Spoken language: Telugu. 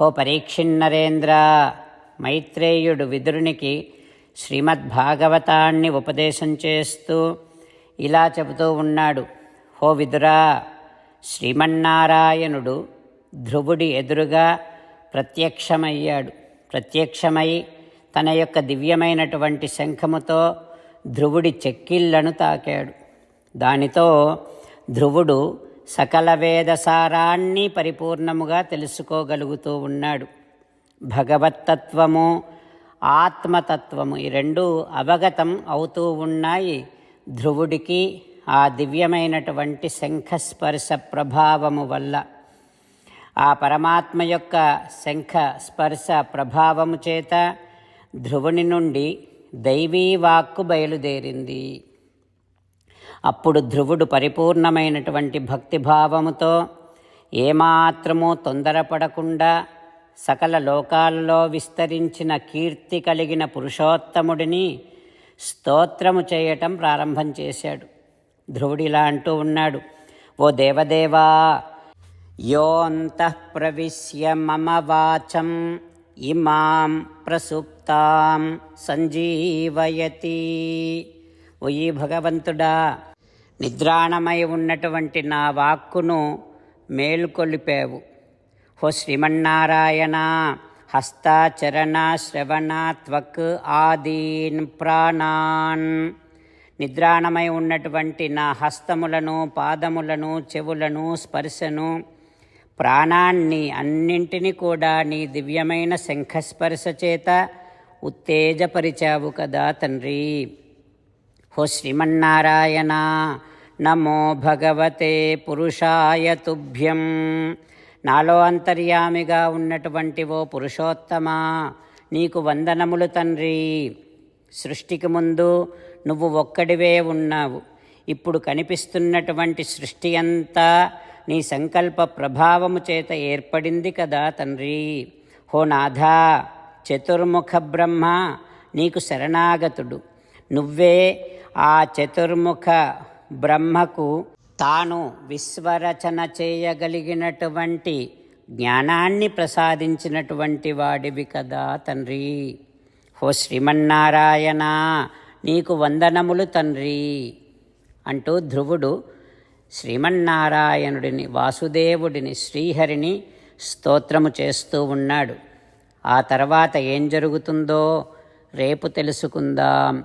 హో పరీక్షిన్నరేంద్ర మైత్రేయుడు విదురునికి శ్రీమద్భాగవతాన్ని ఉపదేశం చేస్తూ ఇలా చెబుతూ ఉన్నాడు. హో విదురా శ్రీమన్నారాయణుడు ధ్రువుడి ఎదురుగా ప్రత్యక్షమయ్యాడు. ప్రత్యక్షమై తన యొక్క దివ్యమైనటువంటి శంఖముతో ధ్రువుడి చెక్కిళ్ళను తాకాడు. దానితో ధ్రువుడు సకల వేదసారాన్ని పరిపూర్ణముగా తెలుసుకోగలుగుతూ ఉన్నాడు. భగవత్తత్వము ఆత్మతత్వము ఈ రెండు అవగతం అవుతూ ఉన్నాయి. ధ్రువుడికి ఆ దివ్యమైనటువంటి శంఖస్పర్శ ప్రభావము వల్ల. ఆ పరమాత్మ యొక్క శంఖ స్పర్శ ప్రభావము చేత ధ్రువుని నుండి దైవీ వాక్కు బయలుదేరింది. అప్పుడు ధ్రువుడు పరిపూర్ణమైనటువంటి భక్తిభావముతో ఏమాత్రము తొందరపడకుండా సకల లోకాలలో విస్తరించిన కీర్తి కలిగిన పురుషోత్తముడిని స్తోత్రము చేయటం ప్రారంభం చేశాడు. ధ్రువుడిలా అంటూ ఉన్నాడు ఓ దేవదేవా యోంతః ప్రవిశ్య మమ వాచం ఇమాం ప్రసుప్తాం సంజీవయతి. ఓ ఈ భగవంతుడా నిద్రాణమై ఉన్నటువంటి నా వాక్కును మేలుకొలిపావు. హో శ్రీమన్నారాయణ హస్తాచరణ శ్రవణ త్వక్ ఆదీన్ ప్రాణాన్. నిద్రాణమై ఉన్నటువంటి నా హస్తములను పాదములను చెవులను స్పర్శను ప్రాణాన్ని అన్నింటినీ కూడా నీ దివ్యమైన శంఖస్పర్శ చేత ఉత్తేజపరిచావు కదా తండ్రి. హో శ్రీమన్నారాయణ నమో భగవతే పురుషాయ తుభ్యం. నాలో అంతర్యామిగా ఉన్నటువంటి ఓ పురుషోత్తమా నీకు వందనములు తండ్రి. సృష్టికి ముందు నువ్వు ఒక్కడివే ఉన్నావు. ఇప్పుడు కనిపిస్తున్నటువంటి సృష్టి అంతా నీ సంకల్ప ప్రభావము చేత ఏర్పడింది కదా తండ్రి. హో నాథా చతుర్ముఖ బ్రహ్మ నీకు శరణాగతుడు. నువ్వే ఆ చతుర్ముఖ బ్రహ్మకు తాను విశ్వరచన చేయగలిగినటువంటి జ్ఞానాన్ని ప్రసాదించినటువంటి వాడివి కదా తండ్రి. ఓ శ్రీమన్నారాయణ నీకు వందనములు తండ్రి అంటూ ధ్రువుడు శ్రీమన్నారాయణుడిని వాసుదేవుడిని శ్రీహరిని స్తోత్రము చేస్తూ ఉన్నాడు. ఆ తర్వాత ఏం జరుగుతుందో రేపు తెలుసుకుందాం.